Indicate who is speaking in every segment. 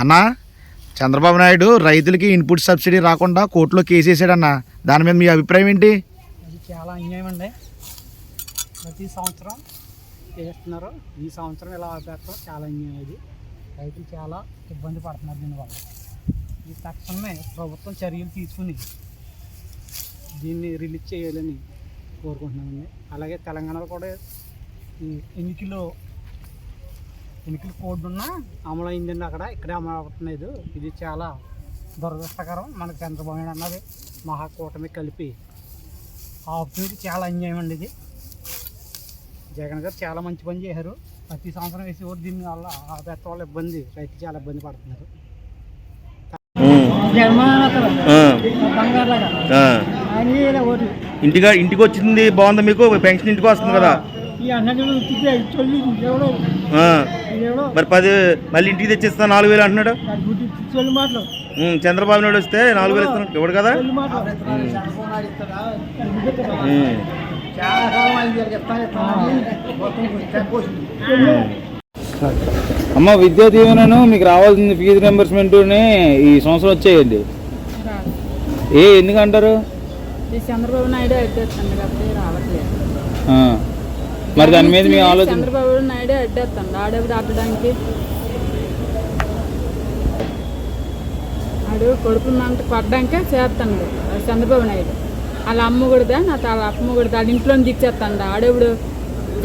Speaker 1: అన్నా చంద్రబాబు నాయుడు రైతులకి input subsidy రాకుండా కోర్టులో కేసు వేసాడన్న దాని మీద మీ అభిప్రాయం ఏంటి?
Speaker 2: ఇది చాలా అన్యాయం అండి. ప్రతి సంవత్సరం చేస్తున్నారు. ఈ సంవత్సరం ఇలా ఆపేస్తాం చాలా అన్యాయం ఇది. రైతులు చాలా ఇబ్బంది పడుతున్నారు దీనివల్ల ఈ తక్షణమే ప్రభుత్వం చర్యలు తీసుకుని దీన్ని రిలీజ్ చేయాలని కోరుకుంటున్నామండి. అలాగే తెలంగాణలో కూడా ఈ ఎన్నికలు ఎన్నికల కోడ్ ఉన్నా అమలు అయిందండి అక్కడ. ఇక్కడే అమలు అవుతున్నది ఇది. చాలా దురదృష్టకరం. మనకు చంద్రబాబు నాయుడు అన్నది మహాకూటమి కలిపి ఆపుతుంది. చాలా అన్యాయం అండి ఇది. జగన్ గారు చాలా మంచి పని చేశారు. ప్రతి సంవత్సరం వేసి ఓటు దీని వల్ల ఆపేత వాళ్ళ ఇబ్బంది. రైతు చాలా ఇబ్బంది పడుతున్నారు.
Speaker 1: ఇంటిగా ఇంటికి వచ్చింది బాగుందా మీకు? పెన్షన్ ఇంటికి వస్తుంది కదా. మరి పది మళ్ళీ ఇంటికి తెచ్చిస్తా నాలుగు వేలు అంటున్నాడు.
Speaker 2: చొల్లి మాటలు.
Speaker 1: ఉమ్, చంద్రబాబు నాయుడు వస్తే నాలుగు వేలు ఇస్తున్నాడు ఇవ్వడు కదా?
Speaker 3: అమ్మ విద్యా దీవెనను మీకు రావాల్సిన ఫీజు రియంబర్స్మెంట్ని ఈ సంవత్సరం వచ్చేయండి. ఏ ఎందుకంటారు?
Speaker 4: ఈ చంద్రబాబు నాయుడు రావట్లేదు.
Speaker 3: మరి దాని మీద మీ ఆలోచన
Speaker 4: చంద్రబాబు నాయుడు అడ్డేస్తాడు. ఆడేవిడ అడ్డడానికి ఆడు కొడుకు మంట కొట్టడానికే చేస్తాడు చంద్రబాబు నాయుడు. వాళ్ళ అమ్మ కొడితే నా వాళ్ళ అమ్మ కొడితే వాళ్ళ ఇంట్లో దిచ్చేస్తాడు ఆడేవుడు?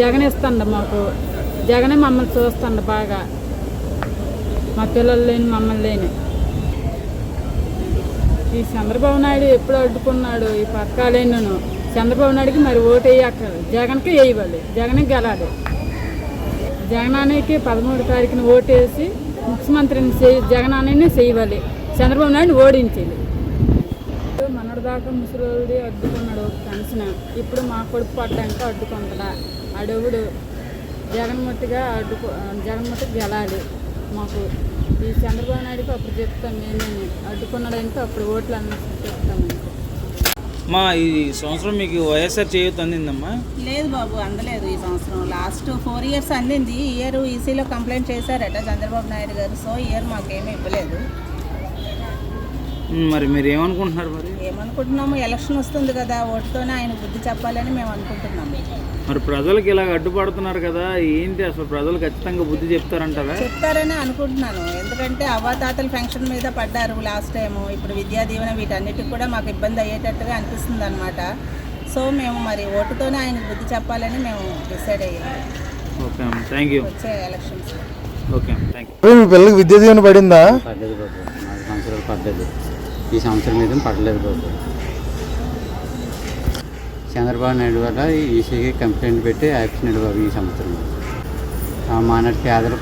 Speaker 4: జగన్ ఇస్తాడు మాకు. జగనే మమ్మల్ని చూస్తాడు బాగా. మా పిల్లలు లేని మమ్మల్ని లేని. ఈ చంద్రబాబు నాయుడు ఎప్పుడు అడ్డుకున్నాడు ఈ పథకాలేనను చంద్రబాబు నాయుడికి మరి ఓటు వేయక్కర్లేదు. జగన్కి వేయవాలి జగనే గెలాలి. జగనానికి పదమూడు తారీఖున ఓటు వేసి ముఖ్యమంత్రిని చేయి జగనాన్ని చేయవాలి చంద్రబాబు నాయుడు ఓడించాలి మనడు దాకా ముసలి అడ్డుకున్నాడు పెన్షన్. ఇప్పుడు మా కొడుకు పడ్డానికి అడ్డుకుంటాడా అడవుడు జగన్మూర్తిగా అడ్డుకు జగన్మూర్తికి గెలాలి. మాకు ఈ చంద్రబాబు నాయుడుకి అప్పుడు చెప్తాం ఏమేమి అడ్డుకున్నాడంటే అప్పుడు ఓట్లు అన్నీ చెప్తాము
Speaker 3: మా ఈ సంవత్సరం మీకు వైఎస్ఆర్ చేయూత అందిందమ్మా.
Speaker 5: లేదు బాబు అందలేదు ఈ సంవత్సరం. లాస్ట్ ఫోర్ ఇయర్స్ అందింది. ఈ ఇయర్ ఈసీలో కంప్లైంట్ చేశారట చంద్రబాబు నాయుడు గారు. సో ఇయర్ మాకేమీ ఇవ్వలేదు.
Speaker 3: మరి మీరు ఏమనుకుంటున్నారు మరి?
Speaker 5: ఏమనుకుంటున్నాము ఎలక్షన్ వస్తుంది కదా ఓటుతోనే ఆయన బుద్ధి చెప్పాలని మేము అనుకుంటున్నాము
Speaker 3: మరి ప్రజలకు ఇలా అడ్డుపడుతున్నారు కదా ఏంటి అసలు ప్రజలు ఖచ్చితంగా బుద్ధి చెప్తారంటారా?
Speaker 5: చెప్తారని అనుకుంటున్నాను. ఎందుకంటే అవ్వాతాతల ఫంక్షన్ మీద పడ్డారు లాస్ట్ టైం ఇప్పుడు విద్యా దీవెన వీటన్నిటికి కూడా మాకు ఇబ్బంది అయ్యేటట్టుగా అనిపిస్తుంది అనమాట సో మేము మరి ఓటుతోనే ఆయనకు బుద్ధి చెప్పాలని మేము డిసైడ్ అయ్యాము
Speaker 3: ఓకే థ్యాంక్ యూ
Speaker 5: వచ్చే ఎలక్షన్స్.
Speaker 3: ఓకే థ్యాంక్ యూ
Speaker 1: మీ పిల్లలకి విద్యా దీవెన పడిందా?
Speaker 6: పడ్డది సంవత్సరాలు పడ్డది. ఈ సంవత్సరం మీద పడలేదు బాబు. చంద్రబాబు నాయుడు వల్ల ఈసీకి కంప్లైంట్ పెట్టి యాక్షన్ బాబు ఈ సంవత్సరం. మానటి పేదలు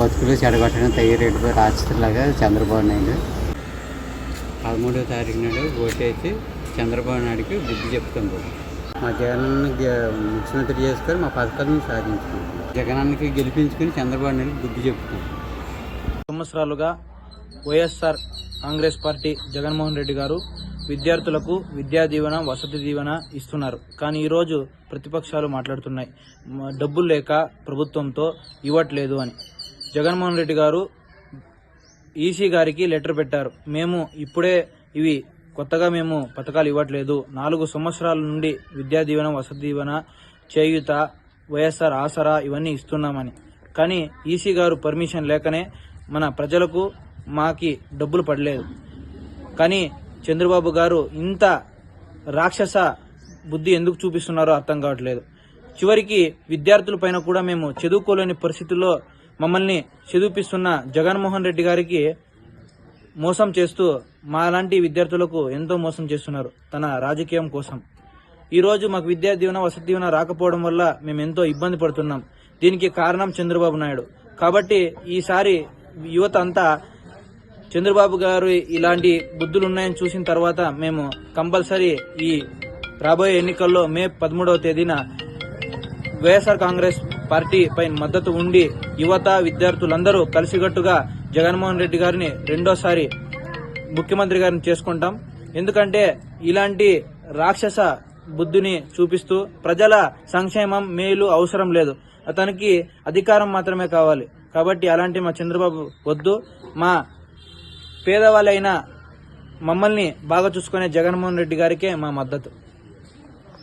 Speaker 6: బతుకులు చెడగొట్టడం తయారేటు రాక్షసులాగా చంద్రబాబు నాయుడు. పదమూడవ తారీఖు నాడు ఓటేసి చంద్రబాబు నాయుడుకి బుద్ధి చెప్తాం బాబు. మా జగనన్న ముఖ్యమంత్రి చేసుకొని మా పథకాలను సాధించుకుంటాం. జగనన్నకి గెలిపించుకుని చంద్రబాబు నాయుడు బుద్ధి చెప్తాం.
Speaker 7: సంవత్సరాలుగా వైఎస్ఆర్ కాంగ్రెస్ పార్టీ జగన్మోహన్ రెడ్డి గారు విద్యార్థులకు విద్యా దీవెన వసతి దీవెన ఇస్తున్నారు. కానీ ఈరోజు ప్రతిపక్షాలు మాట్లాడుతున్నాయి. డబ్బులు లేక ప్రభుత్వంతో ఇవ్వట్లేదు అని. జగన్మోహన్ రెడ్డి గారు ఈసీ గారికి లెటర్ పెట్టారు. మేము ఇప్పుడే ఇవి కొత్తగా మేము పథకాలు ఇవ్వట్లేదు. నాలుగు సంవత్సరాల నుండి విద్యా దీవెన వసతి దీవెన చేయుత వైఎస్ఆర్ ఆసరా ఇవన్నీ ఇస్తున్నామని. కానీ ఈసీ గారు పర్మిషన్ లేకనే మన ప్రజలకు మాకి డబ్బులు పడలేదు. కానీ చంద్రబాబు గారు ఇంత రాక్షస బుద్ధి ఎందుకు చూపిస్తున్నారో అర్థం కావట్లేదు. చివరికి విద్యార్థుల పైన కూడా మేము చదువుకోలేని పరిస్థితుల్లో మమ్మల్ని చదివిపిస్తున్న జగన్మోహన్ రెడ్డి గారికి మోసం చేస్తూ మాలాంటి విద్యార్థులకు ఎంతో మోసం చేస్తున్నారు తన రాజకీయం కోసం. ఈరోజు మాకు విద్యా దీవెన వసతి దీవెన రాకపోవడం వల్ల మేము ఎంతో ఇబ్బంది పడుతున్నాం. దీనికి కారణం చంద్రబాబు నాయుడు. కాబట్టి ఈసారి యువత అంతా చంద్రబాబు గారు ఇలాంటి బుద్ధులు ఉన్నాయని చూసిన తర్వాత మేము కంపల్సరీ ఈ రాబోయే ఎన్నికల్లో మే పదమూడవ తేదీన వైఎస్ఆర్ కాంగ్రెస్ పార్టీ పై మద్దతు ఉండి యువత విద్యార్థులందరూ కలిసికట్టుగా జగన్మోహన్ రెడ్డి గారిని రెండోసారి ముఖ్యమంత్రి గారిని చేసుకుంటాం. ఎందుకంటే ఇలాంటి రాక్షస బుద్ధిని చూపిస్తూ ప్రజల సంక్షేమం మేలు అవసరం లేదు. అతనికి అధికారం మాత్రమే కావాలి. కాబట్టి అలాంటి మా చంద్రబాబు వద్దు. మా పేదవాళ్ళైన మమ్మల్ని బాగా చూసుకునే జగన్మోహన్ రెడ్డి గారికే మా మద్దతు.